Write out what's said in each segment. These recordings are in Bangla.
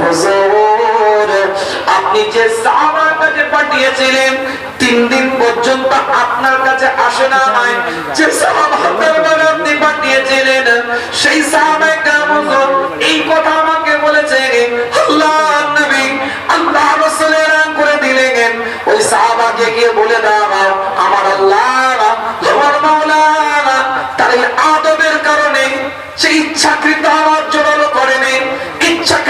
হুজুর, আপনি যে সাহাবার কাছে পাঠিয়েছিলেন, তিন দিন পর্যন্ত আপনার কাছে আসে না নাই। যে সাহাবার আপনি পাঠিয়েছিলেন, সেই কেরাম হুজুর এই কথা আমাকে বলেছে আল্লাহ নবী আল্লাহ রাসূলের করে দিলেন। ওই সাহাবাকে গিয়ে বলে দাও, আমার আল্লাহ আমার মাওলানা, তার আদবের কারণে সে ইচ্ছাকৃত আমার করেনি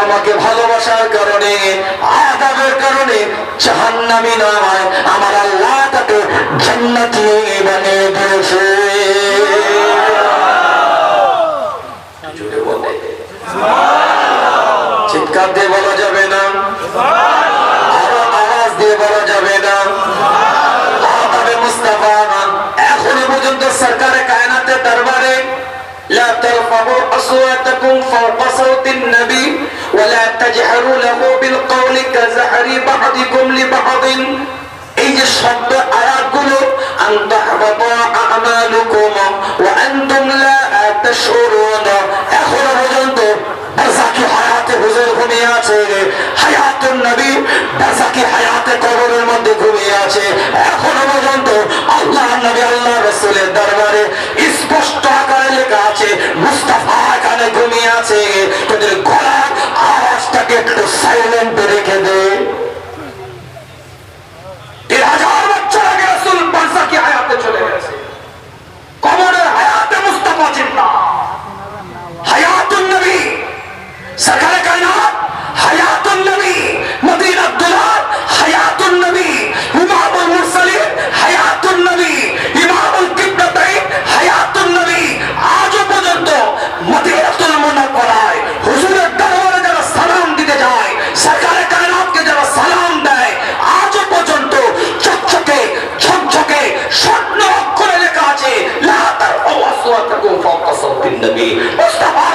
আমাকে ভালোবাসার কারণে আদাবের কারণে জাহান্নামী নয় আমার আল্লাহ তাকে জান্নাতি বানিয়ে দিয়েছে। চিৎকার দিয়ে বলা যাবে না। আরও আওয়াজ দিয়ে বলা যাবে না। মুস্তাফা এখনও পর্যন্ত সরকারে ترفعوا أصواتكم فوق صوت النبي ولا تجهروا له بالقول كزهر بعضكم لبعض এই যে শব্দ আয়াতগুলো আন্তাহবাত আমালুকুম ওয়া আনতুম লা তাশউরুন এখনো পর্যন্ত বারজাকি হায়াতে হুজুর ঘুমিয়ে আছে হায়াতুন নবী বারজাকি হায়াতে কবরের মধ্যে ঘুমিয়ে আছে এখনো পর্যন্ত আল্লাহ নবী আল্লাহ রাসূলের দরবারে স্পষ্ট আকারে লেখা আছে তাদের গলার আওয়াজটাকে একটু সাইলেন্ট রেখে النبي مستحيل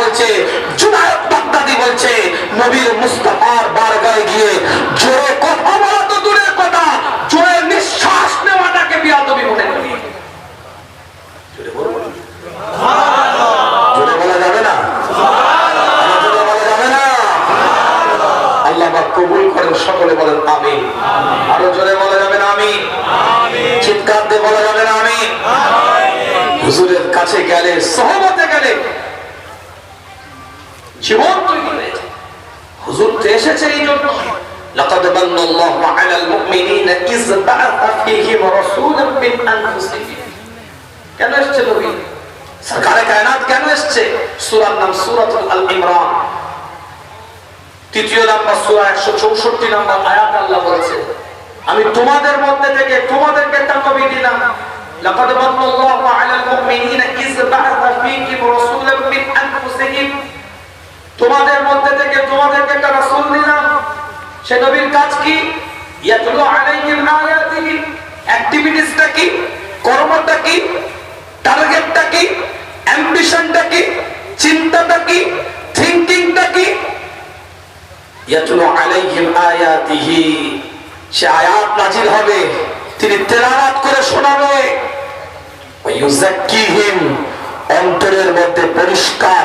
বলছে, জুনায়েদ বাগদাদি বলছে, নবীর মুস্তাফার বারগায় গিয়ে জোরে কথা বলা তো দূরের কথা, জোরে নিঃশ্বাস নেওয়াটাকে বিয়াদবি মনে করি। সকলে বলেন আমিন। আরও জোরে বলা যাবে না আমি চিৎকার আমি সহমতে গেলে জীবন তৈরি হয়েছে হুজুর তো এসেছে এই জন্য لقد من الله على المؤمنين إذ بعث فيهم رسولا من أنفسهم কেন এসছে নবী সরকারে কায়নাত কেন এসছে সূরার নাম সূরাতুল আল ইমরান তৃতীয় নাম্বার সূরা 164 নম্বর আয়াত আল্লাহ বলেছে আমি তোমাদের মধ্যে থেকে তোমাদেরকে একটা নবী দিলাম لقد من الله على المؤمنين إذ بعث فيهم رسولا من أنفسهم তোমাদের মধ্যে থেকে তোমাদেরকে একটা রাসূল দিলাম। সে নবীর কাজ কি? ইয়াতুলু আলাইহিম আয়াতিহি। অ্যাক্টিভিটিসটা কি? কর্মটা কি? টার্গেটটা কি? অ্যাম্বিশনটা কি? চিন্তাটা কি? থিংকিংটা কি? আলাইহিম আয়াতিহি। সে আয়াত হবে। তিনি তেলাওয়াত করে শোনাবে। ওয়ায়ুজাক্কিহিম অন্তরের মধ্যে পরিষ্কার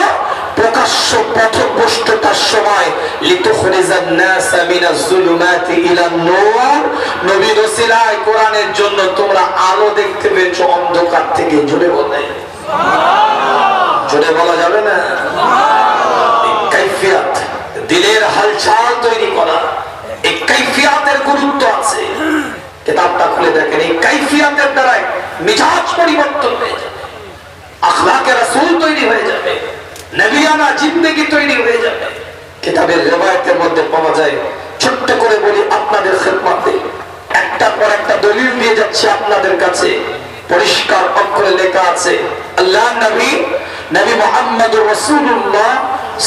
প্রকাশ্য পথভ্রষ্টতার সময়। লিতুখরিজান নাসা মিনাজ যুলুমাতি ইলান নূর। নবী কোরআনের জন্য তোমরা আলো দেখতে অন্ধকার থেকে। জুড়ে বলে। বলা যাবে না? দিলের হালচাল তৈরি করা, এই কাইফিয়াতের গুরুত্ব আছে। কিতাবটা খুলে দেখেন, এই কাইফিয়াতের দ্বারাই মিজাজ পরিবর্তন হয়ে যাবে। আখলাকে রাসূল তৈরি হয়ে যাবে। নবিয়ানা জিন্দগি তৈরি হয়ে যাবে। কিতাবের রেবায়তের মধ্যে পাওয়া যায়, ছোট্ট করে বলি আপনাদের খেদমাতে। একটার পর একটা দলিল দিয়ে যাচ্ছে আপনাদের কাছে। পরিষ্কার অক্ষরে লেখা আছে, আল্লাহ নবী নবী মুহাম্মদুর রাসূলুল্লাহ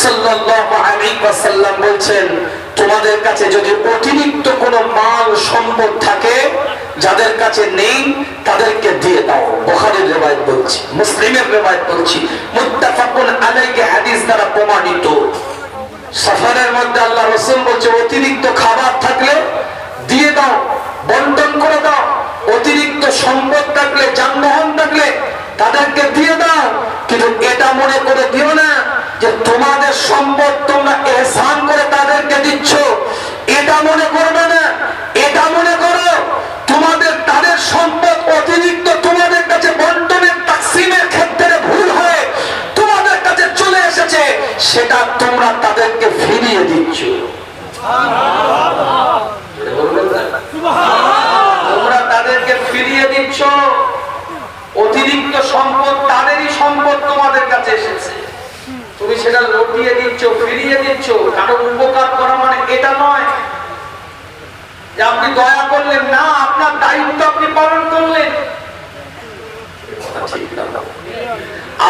সাল্লাল্লাহু আলাইহি ওয়াসাল্লাম বলছেন তোমাদের কাছে যদি অতিরিক্ত কোনো মাল, সম্পদ থাকে, যাদের কাছে নেই, তাদেরকে দিয়ে দাও। বুখারীর রিওয়ায়াত বলছি, মুসলিমের রিওয়ায়াত বলছি, মুত্তাফাকুন আলাইহি হাদিস দ্বারা প্রমাণিত। সফরের মধ্যে আল্লাহ রসুল বলছে, অতিরিক্ত খাবার থাকলে দিয়ে দাও, বন্টন করে দাও। অতিরিক্ত সম্পদ থাকলে, যানবাহন থাকলে, তাদেরকে তোমাদের সম্পদ তোমরা এহসান করে তাদেরকে দিচ্ছ। এটা মনে করবে না, এটা মনে করো, তোমাদের, তাদের সম্পদ অতিরিক্ত তোমাদের কাছে বন্টনের তাকসিমের ক্ষেত্রে ভুল হয়ে তোমাদের কাছে চলে এসেছে, সেটা তোমরা তাদেরকে ফিরিয়ে দিচ্ছ। তোমরা তাদেরকে ফিরিয়ে দিচ্ছ, অতিরিক্ত সম্পদ তাদেরই সম্পদ তোমাদের কাছে এসেছে। তুমি সেটা লটিয়ে দিচ্ছ, ফিরিয়ে দিচ্ছ কারও উপকার করা মানে এটা নয়। যে আপনি দয়া করলেন, না, আপনার দায়িত্ব আপনি পালন করলেন।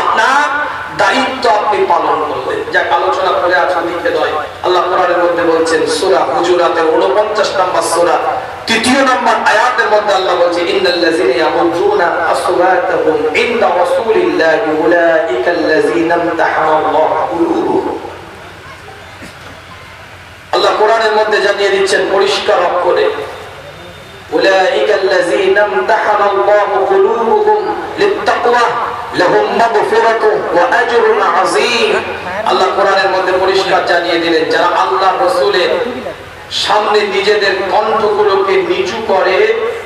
আপনার দায়িত্ব আপনি পালন করলেন। যাক, আলোচনা করে আছে লিখে নয় আল্লাহ মধ্যে বলছেন, সূরা হুজুরাতের 49 নম্বর সূরা। তৃতীয় নম্বর আয়াতের মধ্যে আল্লাহ বলছে, ইন্নাল্লাযীনা ইয়ামুতুনা আসওয়াতাহুম ইনদা রাসূলিল্লাহি উলাইকাল্লাযীনা ইমতাহানাল্লাহু কুলুবুহুম আল্লাহ কোরআনের মধ্যে জানিয়ে দিচ্ছেন, পরিষ্কার করে উলাইকাল্লাযীনা ইমতাহানাল্লাহু কুলুবুহুম লিত্তাকওয়া, লাহুম মাগফিরাতুন ওয়া আজরুন আযীম. আল্লাহ কোরআনের মধ্যে পরিষ্কার জানিয়ে দিলেন, যারা আল্লাহ রাসূলের সামনে নিজেদের কণ্ঠগুলোকে নিচু করে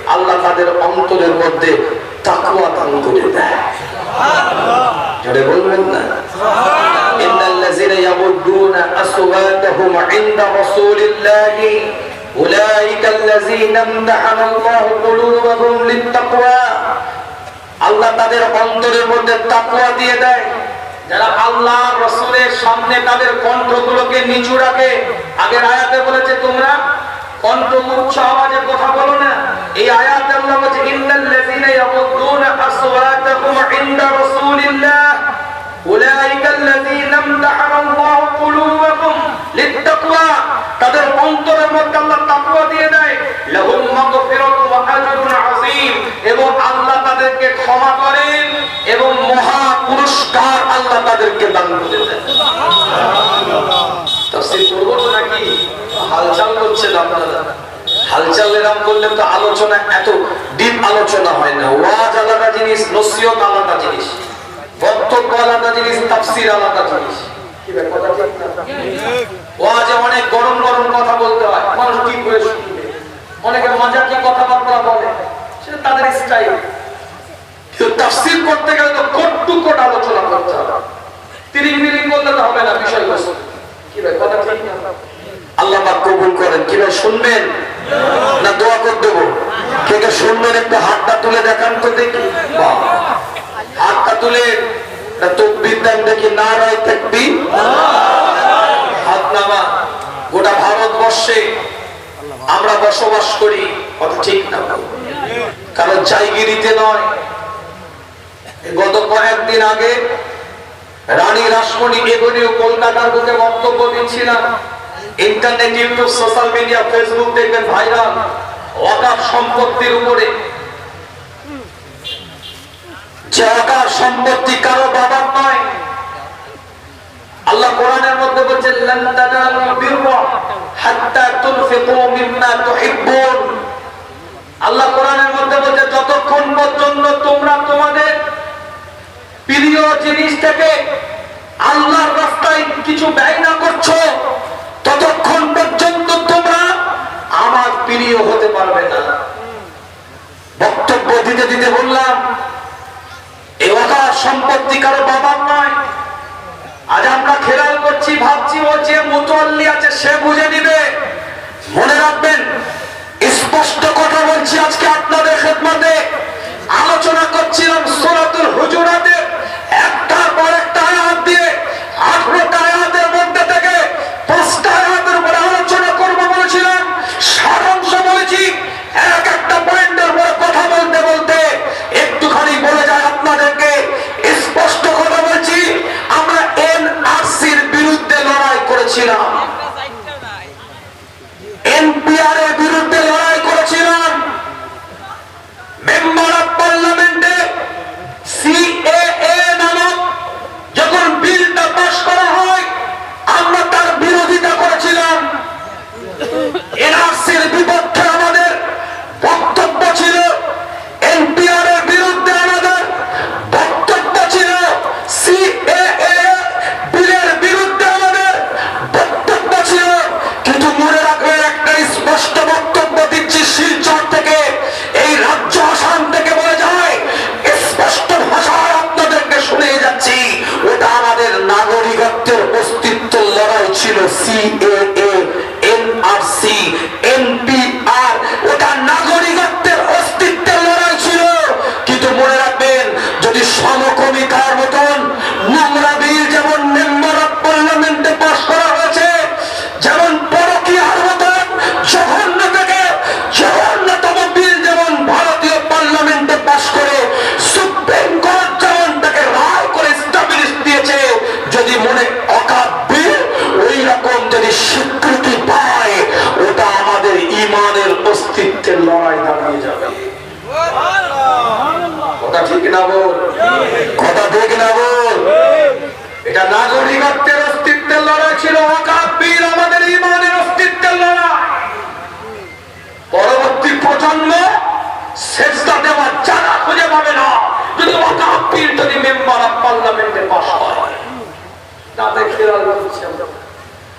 আল্লাহ তাদের অন্তরের মধ্যে তাকুয়া দান করে দেয় জোরে বলবেন না إن الذين يغضون أصواتهم عند رسول الله أولئك الذين امتحن الله قلوبهم للتقوى আল্লাহ তাদের অন্তরের মধ্যে তাকওয়া দিয়ে দেয় যারা আল্লাহ রসুলের সামনে তাদের কণ্ঠগুলোকে নিচু রাখে, আগের আয়াতে বলেছে তোমরা, কণ্ঠ উচ্চ আওয়াজে কথা বলো না। এই আয়াতে আল্লাহ বলছে তাদের অন্তরের মধ্যে আল্লাহ দিয়ে দেয় এবং আল্লাহ তাদেরকে ক্ষমা করেন, এবং মহা পুরস্কার আল্লাহ তাদেরকে দান করে দেন। হালচাল হালচাল করলে তো আলোচনা এত ডিপ আলোচনা হয় না। ওয়াজ আলাদা জিনিস, নসিহত আলাদা জিনিস। বক্তব্য আলাদা জিনিস, তাফসীর আলাদা জিনিস। কথা ওয়াজে অনেক গরম গরম কথা বলতে হয়। মানুষ কি করে শুনবে? অনেকে মজাকি কথাবার্তা বলে। সেটা তাদের স্টাইল তাফসীর করতে গেলে তো কোট টু আলোচনা করতে হবে। তিরিং বিরিং করলে তো হবে না বিষয়বস্তু। কি ভাই, কথা ঠিক না? আল্লাহ পাক কবুল করেন। কি ভাই, শুনবেন? না দোয়া করে দেবো? কে কে শুনবেন? একটু হাতটা তুলে দেখান তো দেখি। হাতটা তুলে তকবির দেন দেখি। না রায় থাকবি হাত নামা গোটা ভারতবর্ষে আমরা বসবাস করি, কথা ঠিক না। কারও জায়গিরিতে নয়। গত কয়েকদিন আগে রানী রাসমণি এগোনিও কলকাতার বুকে বক্তব্য দিচ্ছিলাম। Internet YouTube, social media, Facebook দেখবেন ভাইরাল। ওয়াকাফ সম্পত্তির উপরে। যে ওয়াকাফ সম্পত্তি কারও বাবার নয় আল্লাহ কোরআনের মধ্যে বলছেন, লান তানালুল বিররা হাত্তা তুনফিকু মিম্মা তুহিব্বুন। আল্লাহ কোরআনের মধ্যে বলছে, যতক্ষণ পর্যন্ত তোমরা তোমাদের প্রিয় জিনিস থেকে আল্লাহর রাস্তায় কিছু ব্যয় না করছ, ততক্ষণ পর্যন্ত তোমরা আমার প্রিয় হতে পারবে না। বক্তব্য দিতে দিতে বললাম, এ সম্পত্তি কারও বাবার নয়। আজ আমরা খেলাল করছি, ভাবছি ও যে মুতল্লি আছে, সে বুঝে নিবে। মনে রাখবেন, স্পষ্ট কথা বলছি আজকে আপনাদের খেদমতে। আলোচনা করছিলাম সোনাতুল হুজুরাতে একটা পর একটা হাত দিয়ে আঠারোটা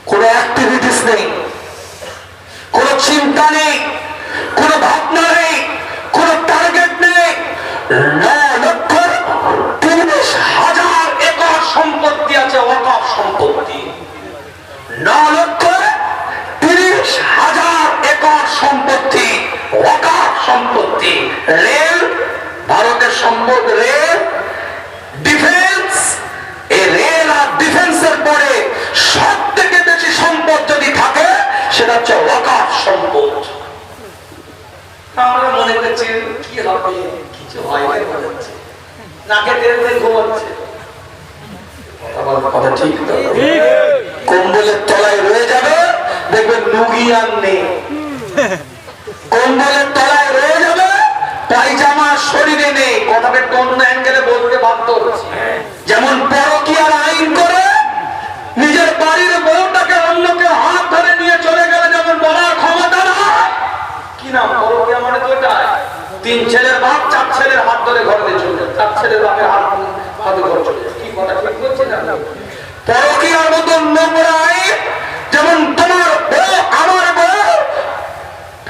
কোনো অ্যাক্টিভিটিস নেই, কোনো চিন্তা নেই, কোনো ভাবনা নেই, কোনো টার্গেট নেই। সম্পত্তি আছে সম্পত্তি। রেল, ভারতের সম্পদ রেল, ডিফেন্স, এই রেল আর পরে সব থেকে বেশি সম্পদ যদি থাকে, সেটা হচ্ছে সম্পদ। আমরা মনে করছি, কি হবে? কিছু হয় নাকে তেল তেল ঘুমাচ্ছে। তলায় রয়ে যাবে নেই। শরীরে নেই। কথাটা বলতে বাধ্য যেমন পরকিয়ার আইন করে নিজের বাড়ির বউটাকে অন্যকে হাত ধরে নিয়ে চলে গেলে যেমন বলার ক্ষমতা না, কি না পরকিয়া মানে। তিন ছেলের বাপ, চার ছেলের হাত ধরে ঘরে চলে যায়। চার ছেলের বাপের হাত হাতে ঘরে চলে কি কথা ঠিক বলছি না? পরকিয়ার মতন নোংরা যেমন তোমার বউ, আমার বউ,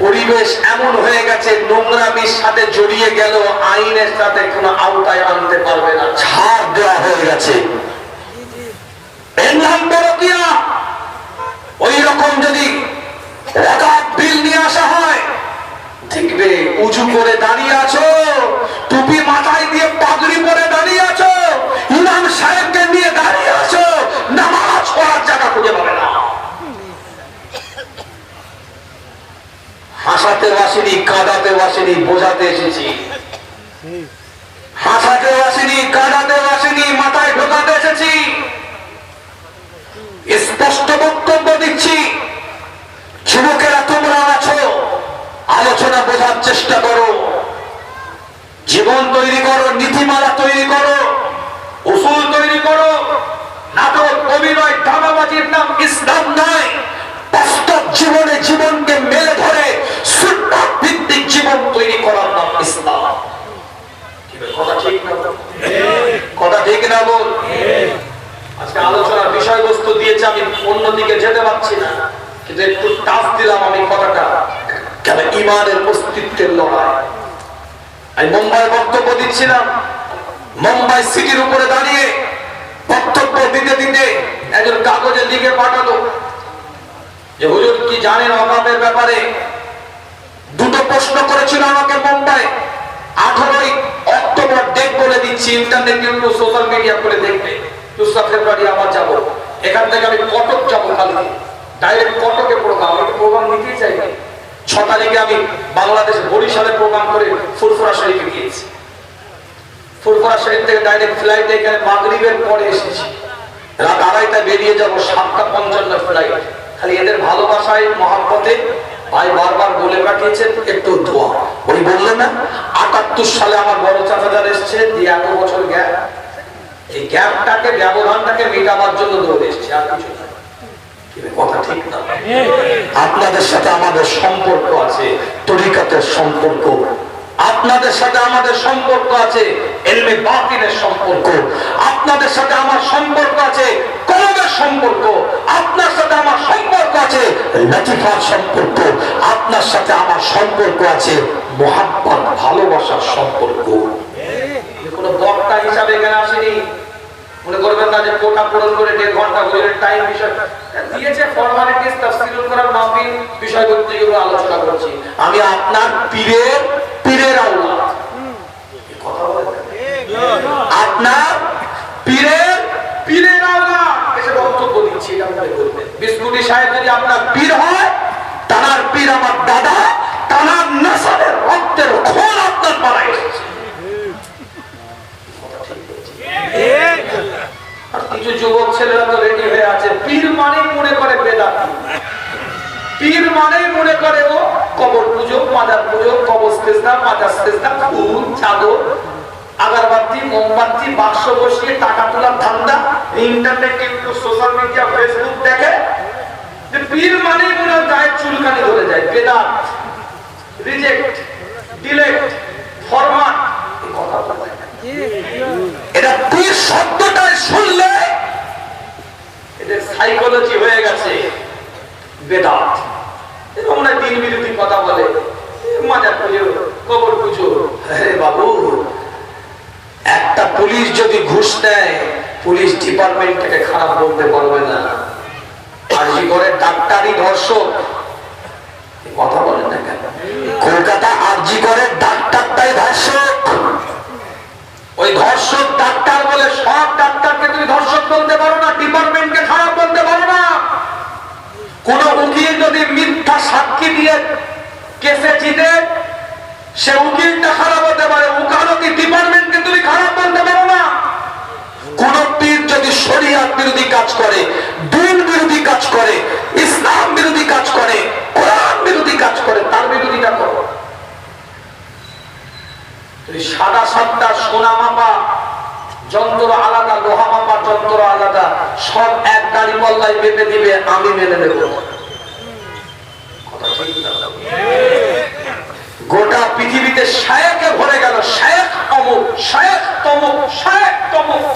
পরিবেশ এমন হয়ে গেছে, নোংরামির সাথে জড়িয়ে গেল আইনের সাথে কোনো আওতায় আনতে পারবে না। ছাড় দেওয়া হয়ে গেছে। এর নাম পরকিয়া ওই রকম যদি ওয়াকাফ বিল নিয়ে আসা হয়, দেখবে উঁচু করে দাঁড়িয়ে আছো, টুপি মাথায় দিয়ে পাগড়ি পরে দাঁড়িয়ে আছো, ইমাম সাহেবকে নিয়ে দাঁড়িয়ে আছো, নামাজ পড়ার জায়গা খুঁজে পাবে না। হাসাতে আসিনি, কাঁদাতে আসিনি, বোঝাতে এসেছি। হাসাতে আসিনি, কাঁদাতে আসিনি, মাথায় ঢোকাতে এসেছি। স্পষ্ট বক্তব্য দিচ্ছি। যুবকেরা তোমরা আছো আলোচনা বোঝার চেষ্টা করো। জীবন তৈরি করো নীতিমালা তৈরি করো উসুল তৈরি করো। নাটক অভিনয় ধামাবাজির নাম ইসলাম নয়। বাস্তব জীবনে জীবনকে মেলে ধরে সুন্নাত ভিত্তিক জীবন তৈরি করার নাম ইসলাম। কথা ঠিক না কথা ঠিক না বল আজকে আলোচনার বিষয়বস্তু দিয়েছে আমি অন্যদিকে যেতে পারছি না। কিন্তু একটু টাচ দিলাম আমি কথাটা। কেন ইমানের অস্তিত্বের লড়াই? আমি মুম্বাই বক্তব্য দিচ্ছিলাম। মুম্বাই সিটির উপরে দাঁড়িয়ে বক্তব্য দিতে দিতে একজন কাগজে লিখে পাঠালো। যে হুজুর কি জানেন অভাবের ব্যাপারে? দুটো প্রশ্ন করেছিল আমাকে মুম্বাই আঠারোই অক্টোবর ডেট বলে দিচ্ছি, ইন্টারনেট সোশ্যাল মিডিয়া করে দেখবে। দোসরা ফেব্রুয়ারি আবার যাব। এখান থেকে আমি কটক যাব কালকে ডাইরেক্ট কটকে প্রোগ্রাম আমি প্রোগ্রাম নিতেই চাই। ছ তারিখে আমি বাংলাদেশ বরিশালে প্রোগ্রাম করে ফুরফুরা শরীফে গিয়েছি। ফুরফুরা শরীফ থেকে ডাইরেক্ট ফ্লাইটে এখানে মাগরিবের পরে এসেছি। রাত আড়াইটায় বেরিয়ে যাব সাতটা পঞ্চান্ন ফ্লাইট খালি এদের ভালোবাসায়, মহাব্বতে ভাই বারবার বলে পাঠিয়েছেন, একটু দোয়া। উনি বললেন না, আটাত্তর সালে আমার বড় চাচাজার এসছে, দিয়ে এত বছর গ্যাপ এই গ্যাপটাকে ব্যবধানটাকে মেটাবার জন্য দৌড়ে এসছে আর কিছু না। কথা ঠিক না। আপনাদের সাথে আমাদের সম্পর্ক আছে তরিকাতের সম্পর্ক। আপনাদের সাথে আমাদের সম্পর্ক আছে এলমে বাতিলের সম্পর্ক। আপনাদের সাথে আমার সম্পর্ক আছে কলমের সম্পর্ক। আপনার সাথে আমার সম্পর্ক আছে লতিফার সম্পর্ক। আপনার সাথে আমার সম্পর্ক আছে মোহাম্মত ভালোবাসার সম্পর্ক। কোনো বক্তা হিসাবে এখানে আসেনি। মনে করবেন না যে কোটা পূরণ করে দেড় ঘণ্টা হুজুরের টাইম বিষয়। দিয়েছে ফর্মালিটিস তাফসীরুল কোরআন মাহফিল, বিষয়বস্তু এগুলো আলোচনা করছি। আমি আপনার পীরের পীরের আল্লাহ কথা বলেন। আপনার পীরের পীরের আল্লাহ এসে বক্তব্য দিচ্ছি, এটা মনে করবেন। বিস্কুটি সাহেব যদি আপনার পীর হয়, তার পীর আমার দাদা মাজার পুজো কবর সেজদা, মাজার সেজদা ফুল চাদর, আগারবাতি, মোমবাতি, বাক্স বসিয়ে টাকা তোলার ধান্দা internet YouTube social media Facebook দেখে যে পীর মানে মনে গায়ের চুলকানি ধরে যায়। বেদাত রিজেক্ট ডিলেক্ট ফরমাট এটা পীর শব্দটা শুনলে এদের সাইকোলজি হয়ে গেছে। বেদাত। এরকম না দিন বিরোধী কথা বলে। মাজার পুজো, কবর পুজো। আরে বাবু, একটা পুলিশ যদি ঘুষ নেয়, পুলিশ ডিপার্টমেন্টটাকে খারাপ বলতে পারবে না। আর করে ডাক্তারি ধর্ষক। কথা বলেন না কেন? কলকাতা আরজি করে ওই ধর্ষক ডাক্তার বলে সব ডাক্তারকে তুমি ধর্ষক বলতে পারো না, ডিপার্টমেন্টকে খারাপ বলতে পারো না। কোন উকিল যদি মিথ্যা সাক্ষী দিয়ে কেসে জিতে সে উকিলটা খারাপ হতে পারে। উকালতি ডিপার্টমেন্টকে তুমি খারাপ পারো না। কোন পীর যদি বিরোধী কাজ করে দিন বিরোধী কাজ করে, ইসলাম বিরোধী কাজ করে, কোরআন বিরোধী কাজ করে, তার করো। সাদা সাদা সোনা মাপা, যন্ত্র আলাদা, লোহা মাপা, যন্ত্র আলাদা, সব এক গাড়ি পল্লায় পেতে দিবে, আমি মেনে নেব? গোটা পৃথিবীতে শায়েকে ভরে গেল শায়েক অমুক শায়েক তমুক শায়েক তমুক।